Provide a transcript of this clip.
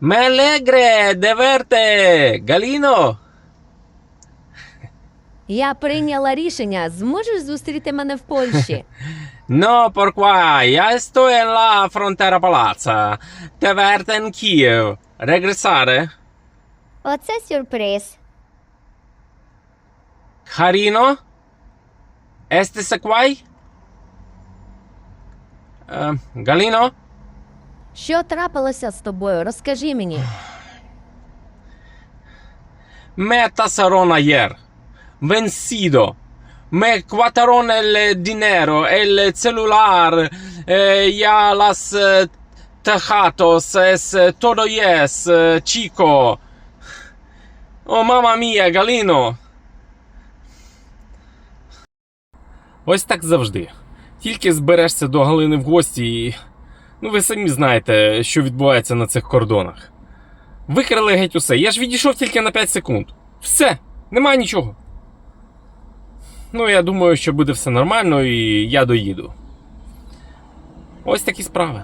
Мелегре, де верте? Галіно? Я прийняла рішення. Зможеш зустріти мене в Польщі? No, por qua, я sto en la frontera palazza. Te verte in Kiev. Regressare? Оце сюрприз. Harino? Estes quai? Е, Галіно? Що трапилося з тобою? Розкажи мені. Me tassaron ayer. Vencido. Me cuataron el dinero, el celular, eh, ya las eh, tejatos, eh, eh, chico. Oh, mamma mia, Галіно. Ось так завжди. Тільки зберешся до Галини в гості і. Ну, ви самі знаєте, що відбувається на цих кордонах. Викрили геть усе. Я ж відійшов тільки на 5 секунд. Все, немає нічого. Ну, я думаю, що буде все нормально і я доїду. Ось такі справи.